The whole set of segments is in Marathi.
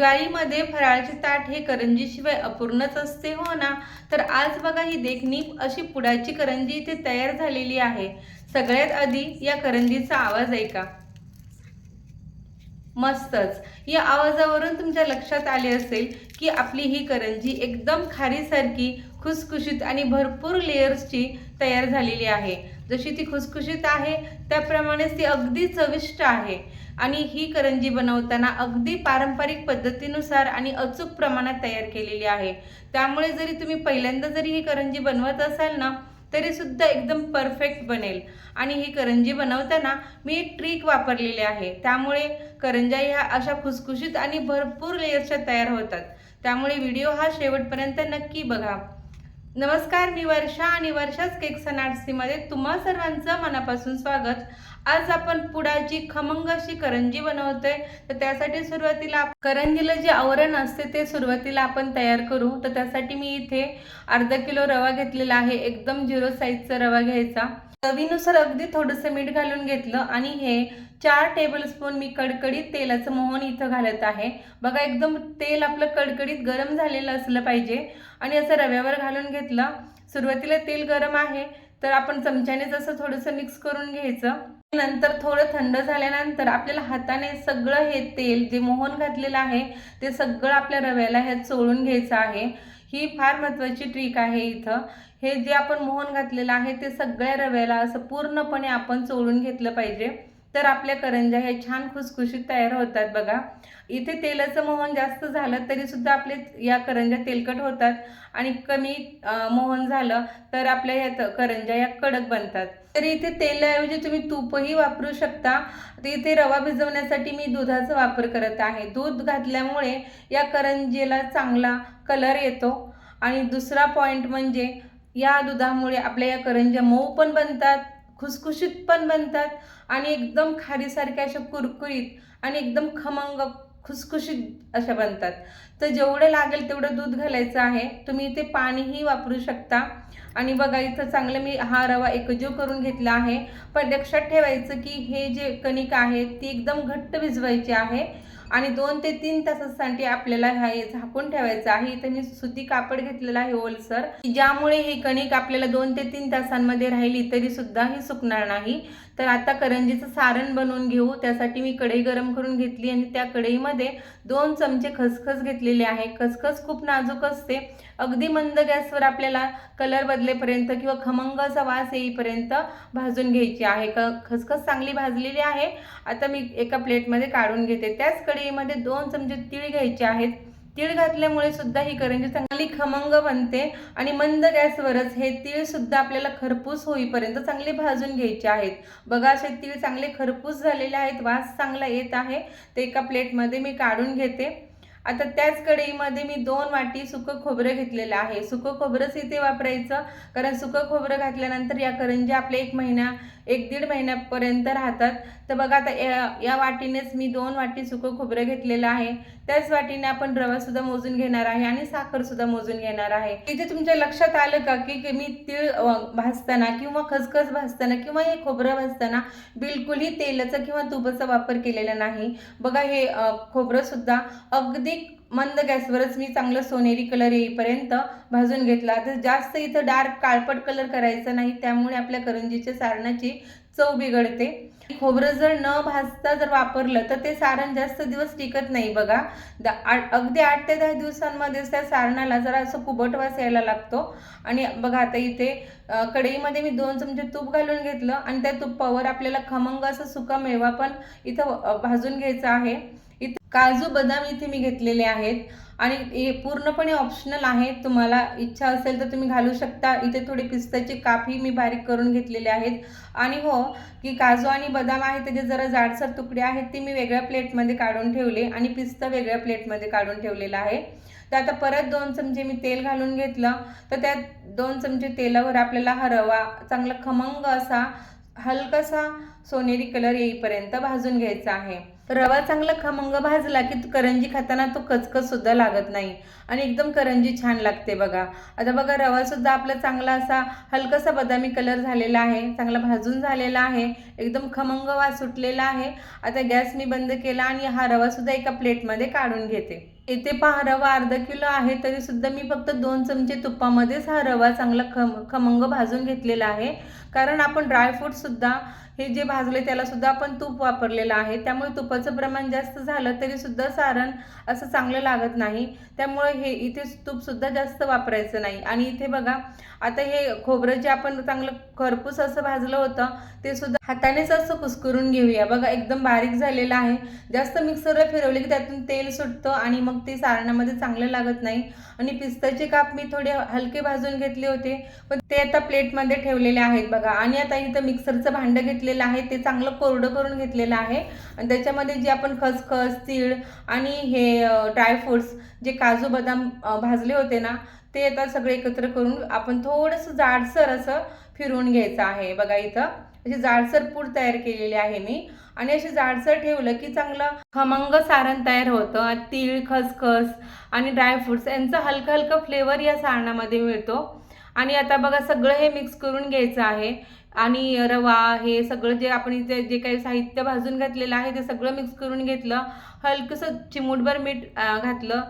दिवाळीमध्ये फराळाचे ताट हे करंजीशिवाय अपूर्णच असते हो ना? तर आज बघा ही देखणी अशी पुडाची करंजी इथे तयार झालेली आहे. सगळ्यात आधी या करंजीचा आवाज ऐका. मस्तच. या आवाजावरून तुमच्या लक्षात आले असेल की आपली ही करंजी एकदम खारीसारखी खुसखुशीत आणि भरपूर लेयर्सची तयार झालेली आहे. जशी ती खुसखुशीत आहे त्याप्रमाणेच ती अगदी चविष्ट आहे. आणि ही करंजी बनवताना अगदी पारंपरिक पद्धतीनुसार आणि अचूक प्रमाणात तयार केलेली आहे. त्यामुळे जरी तुम्ही पहिल्यांदा जरी ही करंजी बनवत असाल ना तरी सुद्धा एकदम परफेक्ट बनेल. आणि ही करंजी बनवताना मी एक ट्रिक वापरलेली आहे. त्यामुळे करंजा ह्या अशा खुसखुशीत आणि भरपूर लेयर्सच्या तयार होतात. त्यामुळे व्हिडिओ हा शेवटपर्यंत नक्की बघा. नमस्कार मी वर्षा आणि वर्षाच केक्स अँड आर्ट्सीमध्ये तुम्हा सर्वांचं मनापासून स्वागत. आज आपण पुडाची खमंग अशी करंजी बनवतोय. तर त्यासाठी सुरुवातीला करंजीला जे आवरण असते ते सुरुवातीला आपण तयार करू. तर त्यासाठी मी इथे अर्धा किलो रवा घेतलेला आहे. एकदम झिरो साईजचा रवा घ्यायचा. चवीनुसार अगदी थोडंसं मीठ घालून घेतलं आणि हे चार टेबलस्पून मी कडकडीत तेलाचं मोहन इथं घालत आहे. बघा एकदम तेल आपलं कडकडीत गरम झालेलं असलं पाहिजे. आणि असं रव्यावर घालून घेतलं. सुरुवातीला तेल गरम आहे. तर आपण चमच्यानेच असं थोडंसं मिक्स करून घ्यायचं नंतर थोडं थंड झाल्यानंतर आपल्याला हाताने सगळं हे तेल जे मोहन घातलेलं आहे ते सगळं आपल्या रव्याला ह्यात चोळून घ्यायचं आहे. ही फार महत्त्वाची ट्रिक आहे इथं. हे जे आपण मोहन घातलेलं आहे ते सगळ्या रव्याला असं पूर्णपणे आपण चोळून घेतलं पाहिजे. तर आपल्या करंज्या ह्या छान खुसखुशीत तयार होतात बघा. इथे तेलाचं मोहन जास्त झालं तरी सुद्धा आपले या करंज्या तेलकट होतात. आणि कमी मोहन झालं तर आपल्या ह्या करंजा करंज्या या कडक बनतात. तर इथे तेलाऐवजी तुम्ही तूपही वापरू शकता. तर इथे रवा भिजवण्यासाठी मी दुधाचा वापर करत आहे. दूध घातल्यामुळे या करंजेला चांगला कलर येतो. आणि दुसरा पॉईंट म्हणजे या दुधामुळे आपल्या या करंज्या मऊ पण बनतात खुसखुशीत पण बनतात. आणि एकदम खारीसारख्या अशा कुरकुरीत आणि एकदम खमंग खुसखुशीत अशा बनतात. तर जेवढं लागेल तेवढं दूध घालायचं आहे. तुम्ही इथे पाणीही वापरू शकता. आणि बघा इथं चांगलं मी हा रवा एकजीव करून घेतला आहे. पण लक्षात ठेवायचं की हे जे कणिक आहे ती एकदम घट्ट भिजवायची आहे. आणि दोन ते तीन तासासाठी आपल्याला हे झाकून ठेवायचं आहे. इथे मी सुती कापड घेतलेला आहे ओलसर. ज्यामुळे ही कणिक आपल्याला दोन ते तीन तासांमध्ये राहिली तरी सुद्धा ही सुकणार नाही. तर आता करंजीचं सारण बनवून घेऊ. त्यासाठी मी कढई गरम करून घेतली आणि त्या कढईमध्ये दोन चमचे खसखस घेतलेले आहे. खसखस खूप नाजूक असते. अगदी मंद गॅसवर आपल्याला कलर बदलेपर्यंत किंवा खमंग असा वास येईपर्यंत भाजून घ्यायची आहे. क खसखस चांगली भाजलेली आहे. आता मी एका प्लेटमध्ये काढून घेते. त्याच कढईमध्ये दोन चमचे तीळ घ्यायचे आहेत. तीळ घातल्यामुळे सुद्धा ही करंजी चांगली खमंग बनते आणि मंद गॅसवरच हे तीळ सुद्धा आपल्याला खरपूस होईपर्यंत चांगले भाजून घ्यायचे आहेत. बघा असे तीळ चांगले खरपूस झालेले आहेत. वास चांगला येत आहे. ते एका प्लेटमध्ये मी काढून घेते. आता त्याच कढईमध्ये मी दोन वाटी सुकं खोबरं घेतलेलं आहे. सुकं खोबरंच इथे वापरायचं. कारण सुकं खोबरं घातल्यानंतर या करंजी आपल्या एक महिना एक दीड महिन्यापर्यंत राहतात. तर बघा आता या या वाटीनेच मी दोन वाटी सुकं खोबरं घेतलेलं आहे. त्याच वाटीने आपण रवासुद्धा मोजून घेणार आहे आणि साखरसुद्धा मोजून घेणार आहे. तिथे तुमच्या लक्षात आलं का की मी तीळ भाजताना किंवा खसखस भाजताना किंवा हे खोबरं भाजताना बिलकुलही तेलाचा किंवा तुपाचा वापर केलेला नाही. बघा हे खोबरं खोबरंसुद्धा अगदी मंद गॅसवरच मी चांगलं सोनेरी कलर येईपर्यंत भाजून घेतला. तर जास्त इथं डार्क काळपट कलर करायचा नाही. त्यामुळे आपल्या करंजीच्या सारणाची चव बिघडते. खोबरं जर न भाजता जर वापरलं तर ते सारण जास्त दिवस टिकत नाही बघा. द अगदी आठ ते दहा दिवसांमध्येच त्या सारणाला जरा असं कुबट वास यायला लागतो. आणि बघा आता इथे कढईमध्ये मी दोन चमचे तूप घालून घेतलं आणि त्या तुपावर आपल्याला खमंग असं सुका मेवा पण इथं भाजून घ्यायचा आहे. इथे काजू बदाम इथे मी घेतलेले आहेत. आणि हे पूर्णपणे ऑप्शनल आहे. तुम्हाला इच्छा असेल तर तुम्ही घालू शकता. इथे थोडे पिस्ताची कापही मी बारीक करून घेतलेले आहेत. आणि हो की काजू आणि बदाम आहे त्याचे जरा जाडसर तुकडे आहेत ते मी वेगळ्या प्लेटमध्ये काढून ठेवले आणि पिस्ता वेगळ्या प्लेटमध्ये काढून ठेवलेला आहे. तर आता परत दोन चमचे मी तेल घालून घेतलं. तर त्या दोन चमचे तेलावर आपल्याला हा रवा चांगला खमंग असा हलकासा सोनेरी कलर येईपर्यंत भाजून घ्यायचा आहे. रवा चांगला खमंग भाजला की करंजी खाताना तो कचकच सुद्धा लागत नाही. आणि एकदम करंजी छान लागते बघा. आता बघा रवा सुद्धा आपला चांगला असा हलकासा बदामी कलर झालेला आहे. चांगला भाजून झालेला आहे. एकदम खमंग वास सुटलेला आहे. आता गॅस मी बंद केला आणि हा रवा सुद्धा एका प्लेटमध्ये काढून घेते. इथे पहा रवा अर्धा किलो आहे तरी सुद्धा मी फक्त दोन चमचे तुपामध्येच हा रवा चांगला खम खमंग भाजून घेतलेला आहे. कारण आपण ड्रायफ्रूट सुद्धा हे जे भाजले त्याला सुद्धा आपण तूप वापरलेलं आहे. त्यामुळे तुपाचं प्रमाण जास्त झालं तरी सुद्धा सारण असं चांगलं लागत नाही. त्यामुळे हे इथे तूप सुद्धा जास्त वापरायचं नाही. आणि इथे बघा आता हे खोबरं जे आपण चांगलं खरपूस असं भाजलं होतं ते सुद्धा हातानेच असं कुस्करून घेऊया. बघा एकदम बारीक झालेलं आहे. जास्त मिक्सरला फिरवले की त्यातून तेल सुटतं आणि मग ते सारणामध्ये चांगलं लागत नाही. आणि पिस्ताचे काप मी थोडे हलके भाजून घेतले होते. पण ते आता प्लेटमध्ये ठेवलेले आहेत बघा. आणि आता इथं मिक्सरचं भांडं घेतलं घेतलेलं आहे ते चांगलं कोरडं करून घेतलेलं आहे. आणि त्याच्यामध्ये जे आपण खसखस तीळ आणि हे ड्रायफ्रुट्स जे काजू बदाम भाजले होते ना ते आता सगळे एकत्र करून आपण थोडंसं जाडसर असं फिरवून घ्यायचं आहे. बघा इथं अशी जाडसर पूड तयार केलेली आहे मी. आणि अशी जाडसर ठेवलं की चांगलं खमंग सारण तयार होतं. तीळ खसखस आणि ड्रायफ्रुट्स यांचा हलका हलका फ्लेवर या सारणामध्ये मिळतो. आणि आता बघा सगळं हे मिक्स करून घ्यायचं आहे. आणि रवा हे सगळं जे आपण इथे जे काही साहित्य भाजून घातलेलं आहे ते सगळं मिक्स करून घेतलं. हलकंसं चिमूटभर मीठ घातलं.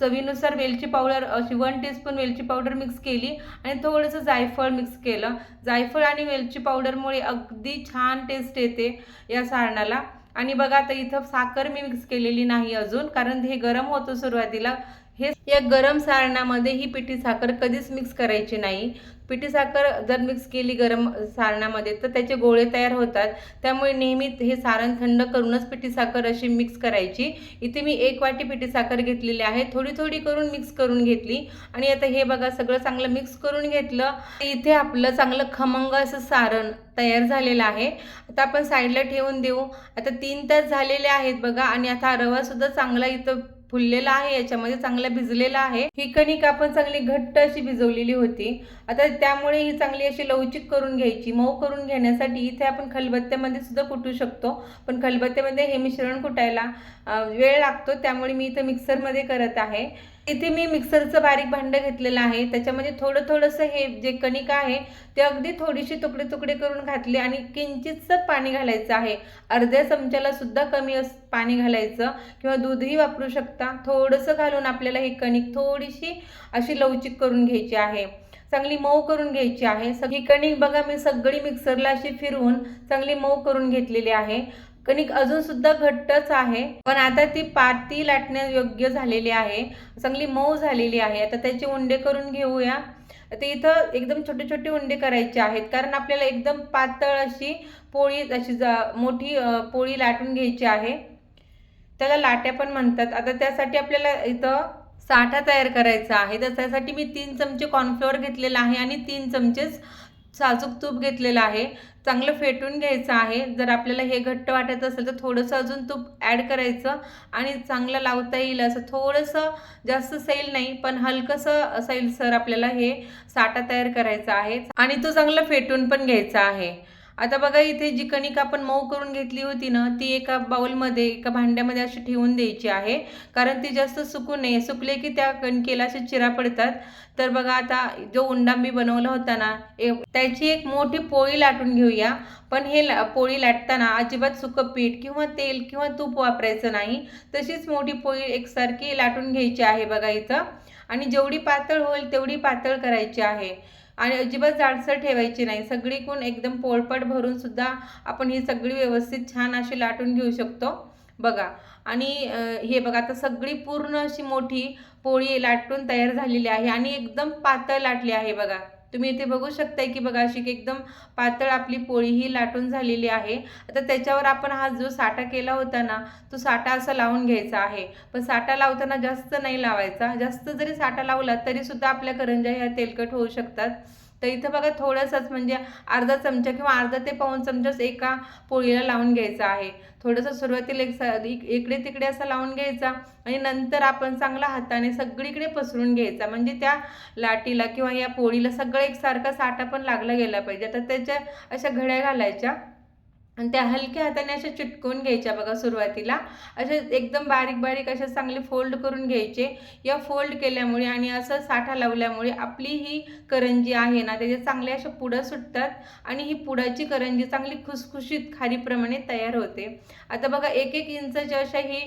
चवीनुसार वेलची पावडर अशी वन टीस्पून वेलची पावडर मिक्स केली आणि थोडंसं जायफळ मिक्स केलं. जायफळ आणि वेलची पावडरमुळे अगदी छान टेस्ट येते या सारणाला. आणि बघा आता इथं साखर मी मिक्स केलेली नाही अजून कारण हे गरम होतं सुरुवातीला. हे या गरम सारणामध्ये ही पिठी साखर कधीच मिक्स करायची नाही. पिठी साखर जर मिक्स केली गरम सारणामध्ये तर त्याचे गोळे तयार होतात. त्यामुळे नेहमी हे सारण थंड करूनच पिठी साखर अशी मिक्स करायची. इथे मी एक वाटी पिठी साखर घेतलेली आहे. थोडी थोडी करून मिक्स करून घेतली. आणि आता हे बघा सगळं चांगलं मिक्स करून घेतलं. इथे आपलं चांगलं खमंग असं सारण तयार झालेलं आहे. आता आपण साईडला ठेवून देऊ. आता तीन तास झालेले आहेत बघा. आणि आता रवा सुद्धा चांगला इथं फुललेला आहे. याच्यामध्ये चांगला भिजलेला आहे. ही कणिक आपण चांगली घट्ट अशी भिजवलेली होती. आता त्यामुळे ही चांगली अशी लवचिक करून घ्यायची मऊ करून घेण्यासाठी इथे आपण खलबत्त्यामध्ये सुद्धा कुटू शकतो. पण खलबत्त्यामध्ये हे मिश्रण कुटायला वेळ लागतो त्यामुळे मी इथं मिक्सरमध्ये करत आहे. इथे मी मिक्सरचं बारीक भांडं घेतलेलं आहे त्याच्यामध्ये थोडं थोडंसं हे जे कणिक आहे ते अगदी थोडीशी तुकडे तुकडे करून घातले आणि किंचितसं पाणी घालायचं आहे. अर्ध्या चमच्याला सुद्धा कमी अस पाणी घालायचं किंवा दूधही वापरू शकता. थोडंसं घालून आपल्याला ही कणिक थोडीशी अशी लवचिक करून घ्यायची आहे. चांगली मऊ करून घ्यायची आहे. ही कणिक बघा मी सगळी मिक्सरला अशी फिरवून चांगली मऊ करून घेतलेली आहे. कणिक अजून सुद्धा घट्टच आहे पण आता ती पाती लाटण्यास योग्य झालेली आहे. चांगली मऊ झालेली आहे. आता त्याचे उंडे करून घेऊया. आता इथं एकदम छोटे छोटे उंडे करायचे आहेत कारण आपल्याला एकदम पातळ अशी पोळी अशी जा मोठी पोळी लाटून घ्यायची आहे. त्याला लाट्या पण म्हणतात. आता त्यासाठी आपल्याला इथं साठा तयार करायचा आहे. तर त्यासाठी मी तीन चमचे कॉर्नफ्लोअर घेतलेला आहे आणि तीन चमचेच साजूक तूप घेतलेलं आहे. चांगलं फेटून घ्यायचं आहे. जर आपल्याला हे घट्ट वाटत असेल तर थोडंसं अजून तूप ॲड करायचं आणि चांगलं लावता येईल असं थोडंसं जास्त सैल नाही पण हलकंसं सैलसर आपल्याला हे साठा तयार करायचा आहे. आणि तो चांगला फेटून पण घ्यायचा आहे. आता बघा इथे जी कणिक आपण मऊ करून घेतली होती ना ती एका बाउलमध्ये एका भांड्यामध्ये अशी ठेवून द्यायची आहे. कारण ती जास्त सुकू नये. सुकले की त्या कणकेला असे चिरा पडतात. तर बघा आता जो उंडा मी बनवला होता ना त्याची एक मोठी पोळी लाटून घेऊया. पण हे ला पोळी लाटताना अजिबात सुकं पीठ किंवा तेल किंवा तूप वापरायचं नाही. तशीच मोठी पोळी एकसारखी लाटून घ्यायची आहे बघा इथं. आणि जेवढी पातळ होईल तेवढी पातळ करायची आहे. आणि अजिबात जाडसर ठेवायची नाही. सगळीकडून एकदम पोळपट भरून सुद्धा आपण ही सगळी व्यवस्थित छान अशी लाटून घेऊ शकतो. बघा. आणि हे बघा आता सगळी पूर्ण अशी मोठी पोळी लाटून तयार झालेली आहे आणि एकदम पातळ लाटली आहे बघा. तुम्ही इथे बघू शकताय की बघा अशी की एकदम पातळ आपली पोळी ही लाटून झालेली आहे. आता त्याच्यावर आपण हा जो साठा केला होता ना तो साठा असा लावून घ्यायचा आहे. पण साठा लावताना जास्त नाही लावायचा. जास्त जरी साठा लावला तरी सुद्धा आपल्या करंज्या ह्या तेलकट होऊ शकतात. तर इथं बघा थोडंसंच म्हणजे अर्धा चमचा किंवा अर्धा ते पाऊन चमचाच एका पोळीला लावून घ्यायचा आहे. थोडंसं सुरुवातीला एक सा- इकडे तिकडे असा लावून घ्यायचा आणि नंतर आपण चांगला हाताने सगळीकडे पसरून घ्यायचा. म्हणजे त्या लाटीला किंवा या पोळीला सगळं एकसारखा साठा पण लागला गेला पाहिजे. तर त्याच्या अशा घड्या घालायच्या. आणि त्या हलक्या हाताने अशा चिटकवून घ्यायच्या बघा सुरुवातीला. अशा एकदम बारीक बारीक अशा चांगले फोल्ड करून घ्यायचे. या फोल्ड केल्यामुळे आणि असं साठा लावल्यामुळे आपली ही करंजी आहे ना त्याच्या चांगल्या अशा पुडं सुटतात आणि ही पुडाची करंजी चांगली खुसखुशीत खारीप्रमाणे तयार होते. आता बघा एक एक इंचाच्या अशा ही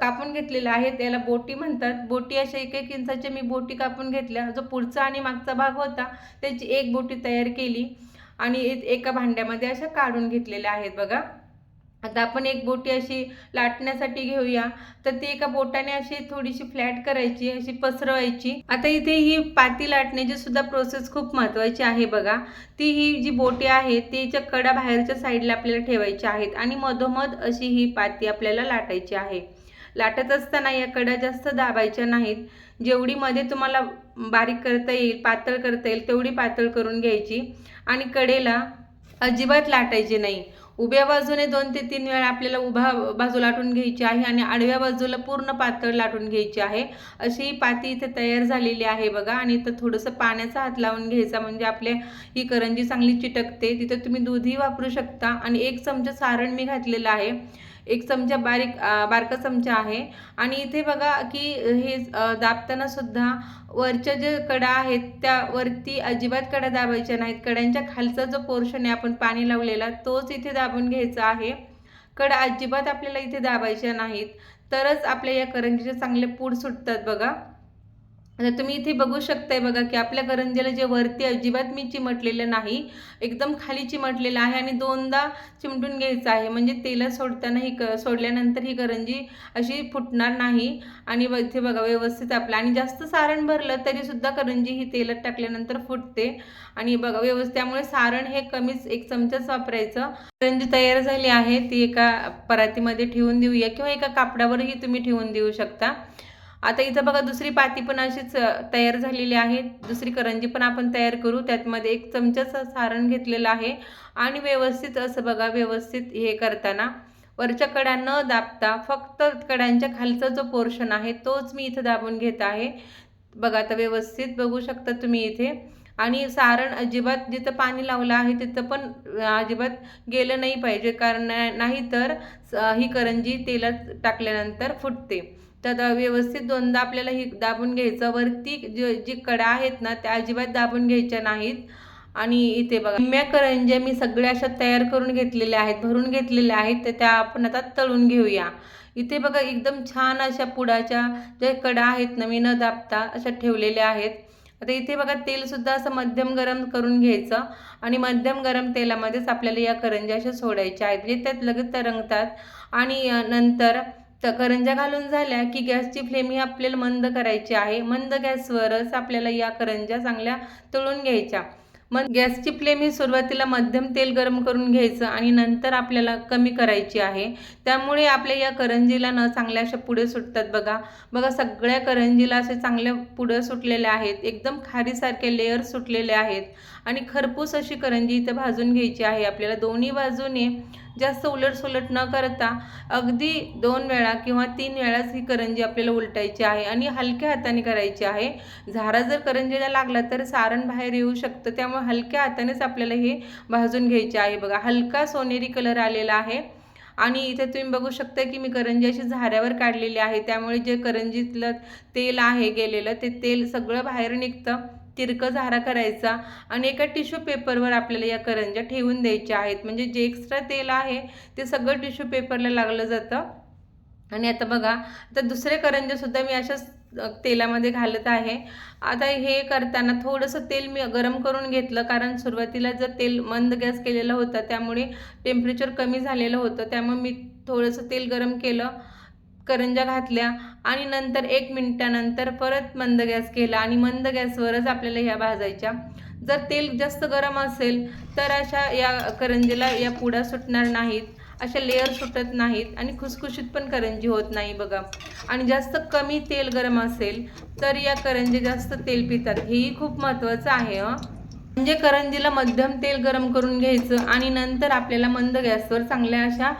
कापून घेतलेल्या आहेत त्याला बोटी म्हणतात. बोटी अशा एक एक इंचाच्या मी बोटी कापून घेतल्या. जो पुढचा आणि मागचा भाग होता त्याची एक बोटी तयार केली. आणि एका भांड्यामध्ये अशा काढून घेतलेल्या आहेत बघा. आता आपण एक बोटी अशी लाटण्यासाठी घेऊया. तर ती एका बोटाने अशी थोडीशी फ्लॅट करायची अशी पसरवायची. आता इथे ही पाती लाटण्याची सुद्धा प्रोसेस खूप महत्त्वाची आहे बघा. ती ही जी बोटी आहे तिच्या कडा बाहेरच्या साईडला आपल्याला ठेवायची आहेत आणि मधोमध अशी ही पाती आपल्याला लाटायची आहे. लाटत असताना या कडा जास्त दाबायच्या नाहीत. जेवढी मध्ये तुम्हाला बारीक करता येईल पातळ करता येईल तेवढी पातळ करून घ्यायची. आणि कडेला अजिबात लाटायची नाही. उभ्या बाजूने दोन ते तीन वेळा आपल्याला उभा बाजू लाटून घ्यायची आहे आणि आडव्या बाजूला पूर्ण पातळ लाटून घ्यायची आहे. अशी ही पाती इथे तयार झालेली आहे बघा. आणि इथं थोडंसं पाण्याचा हात लावून घ्यायचा म्हणजे आपल्या ही करंजी चांगली चिटकते. तिथं तुम्ही दूधही वापरू शकता. आणि एक चमचा सारण मी घातलेलं आहे. एक चमचा बारीक बारका चमचा आहे. आणि इथे बघा की हे दाबताना सुद्धा वरच्या जे कडा आहेत त्यावरती अजिबात कडा दाबायच्या नाहीत. कड्यांच्या खालचा जो पोर्शन आहे आपण पाणी लावलेला तोच इथे दाबून घ्यायचा आहे. कडा अजिबात आपल्याला इथे दाबायच्या नाहीत. तरच आपल्या या करंजीचे चांगले पूड सुटतात बघा. आता तुम्ही इथे बघू शकताय बघा की आपल्या करंजीला जे वरती अजिबात मी चिमटलेलं नाही एकदम खाली चिमटलेलं आहे आणि दोनदा चिमटून घ्यायचं आहे. म्हणजे तेला सोडताना ही क सोडल्यानंतर ही करंजी अशी फुटणार नाही आणि इथे बघा व्यवस्थित आपलं आणि जास्त सारण भरलं तरीसुद्धा करंजी ही तेलात टाकल्यानंतर फुटते. आणि बघा व्यवस्थित त्यामुळे सारण हे कमीच एक चमचाच वापरायचं. करंजी तयार झाली आहे ती एका परातीमध्ये ठेवून देऊया किंवा एका कापडावरही तुम्ही ठेवून देऊ शकता. आता इथं बघा दुसरी पाती पण अशीच तयार झालेली आहे. दुसरी करंजी पण आपण तयार करू. त्यातमध्ये एक चमचाचं सारण घेतलेलं आहे. आणि व्यवस्थित असं बघा व्यवस्थित हे करताना वरच्या कड्या न दाबता फक्त कड्यांच्या खालचा जो पोर्शन आहे तोच मी इथं दाबून घेत आहे. बघा आता व्यवस्थित बघू शकता तुम्ही इथे. आणि सारण अजिबात जिथं पाणी लावलं आहे तिथं पण अजिबात गेलं नाही पाहिजे. कारण नाही तर ही करंजी तेलात टाकल्यानंतर फुटते. तर व्यवस्थित दोनदा आपल्याला ही दाबून घ्यायचं. वरती जे जी कडा आहेत ना त्या अजिबात दाबून घ्यायच्या नाहीत. आणि इथे बघा निम्म्या करंज्या मी सगळ्या अशा तयार करून घेतलेल्या आहेत भरून घेतलेल्या आहेत. तर त्या आपण आता तळून घेऊया. इथे बघा एकदम छान अशा पुडाच्या ज्या कडा आहेत ना मी न दाबता अशा ठेवलेल्या आहेत. आता इथे बघा तेलसुद्धा असं मध्यम गरम करून घ्यायचं. आणि मध्यम गरम तेलामध्येच आपल्याला या करंज्या अशा सोडायच्या आहेत. म्हणजे त्यात लगेच तरंगतात. आणि नंतर तर करंज्या घालून झाल्या की गॅसची फ्लेम ही आपल्याला मंद करायची आहे. मंद गॅसवरच आपल्याला या करंज्या चांगल्या तळून घ्यायच्या. मग गॅसची फ्लेम ही सुरुवातीला मध्यम तेल गरम करून घ्यायचं आणि नंतर आपल्याला कमी करायची आहे. त्यामुळे आपल्या या करंजीला न चांगल्या अशा पुढे सुटतात बघा. बघा सगळ्या करंजीला असे चांगल्या पुढे सुटलेल्या आहेत. एकदम खारीसारखे लेअर सुटलेले आहेत. आणि खरपूस अशी करंजी इथं भाजून घ्यायची आहे. आपल्याला दोन्ही बाजूने जास्त उलटसुलट न करता अगदी दोन वेळा किंवा तीन वेळाच ही करंजी आपल्याला उलटायची आहे आणि हलक्या हाताने करायची आहे. झारा जर करंजीला लागला तर सारण बाहेर येऊ शकतं. त्यामुळे हलक्या हातानेच आपल्याला हे भाजून घ्यायचे आहे. बघा हलका सोनेरी कलर आलेला आहे. आणि इथे तुम्ही बघू शकता की मी करंजी अशी झाऱ्यावर काढलेली आहे. त्यामुळे जे करंजीतलं तेल आहे गेलेलं ते तेल सगळं बाहेर निघतं. तिरकं झारा करायचा आणि एका टिश्यू पेपरवर आपल्याला या करंज्या ठेवून द्यायच्या आहेत. म्हणजे जे एक्स्ट्रा तेल आहे ते सगळं टिश्यू पेपरला लागलं जातं. आणि आता बघा आता दुसरे करंजेसुद्धा मी अशाच तेलामध्ये घालत आहे. आता हे करताना थोडंसं तेल मी गरम करून घेतलं कारण सुरुवातीला जर तेल मंद गॅस केलेलं होतं त्यामुळे टेम्परेचर कमी झालेलं होतं. त्यामुळे मी थोडंसं तेल गरम केलं. करंज्या घातल्या आणि नंतर एक मिनिटानंतर परत मंद गॅस केला आणि मंद गॅसवरच आपल्याला ह्या भाजायच्या. जर तेल जास्त गरम असेल तर अशा या करंजीला या पुड्या सुटणार नाहीत. अशा लेअर सुटत नाहीत आणि खुसखुशीत पण करंजी होत नाही बघा. आणि जास्त कमी तेल गरम असेल तर या करंजी जास्त तेल पितात. हेही खूप महत्त्वाचं आहे म्हणजे करंजीला मध्यम तेल गरम करून घ्यायचं आणि नंतर आपल्याला मंद गॅसवर चांगल्या अशा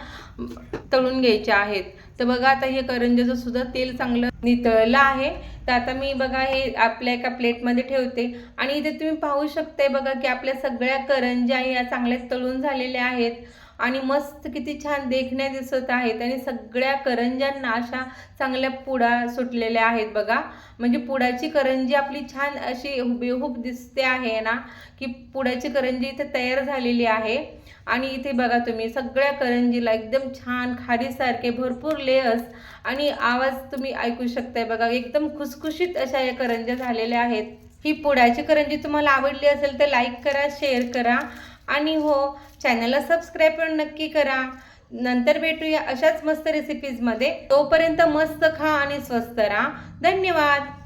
तळून घ्यायच्या आहेत. तर बघा आता हे करंजाचं सुद्धा तेल चांगलं नितळलं आहे. तर आता मी बघा हे आपल्या एका प्लेटमध्ये ठेवते. आणि इथे तुम्ही पाहू शकताय बघा की आपल्या सगळ्या करंज्या या चांगल्या तळून झालेल्या आहेत. आणि मस्त किती छान देखण्या दिसत आहेत आणि सगळ्या करंज्यांना अशा चांगल्या पुडा सुटलेल्या आहेत बघा. म्हणजे पुडाची करंजी आपली छान अशी हुबेहूब दिसते आहे ना की पुडाची करंजी इथे तयार झालेली आहे. आणि इथे बघा तुम्ही सगळ्या करंजीला एकदम छान खारीसारखे भरपूर लेअर्स आणि आवाज तुम्ही ऐकू शकताय बघा. एकदम खुसखुशीत अशा या करंज्या झालेल्या आहेत. ही पुडाची करंजी तुम्हाला आवडली असेल तर लाईक करा शेअर करा. आणि हो चॅनलला सबस्क्राईब पण नक्की करा. नंतर भेटूया अशाच मस्त रेसिपीजमध्ये तोपर्यंत मस्त खा आणि स्वस्त राहा. धन्यवाद.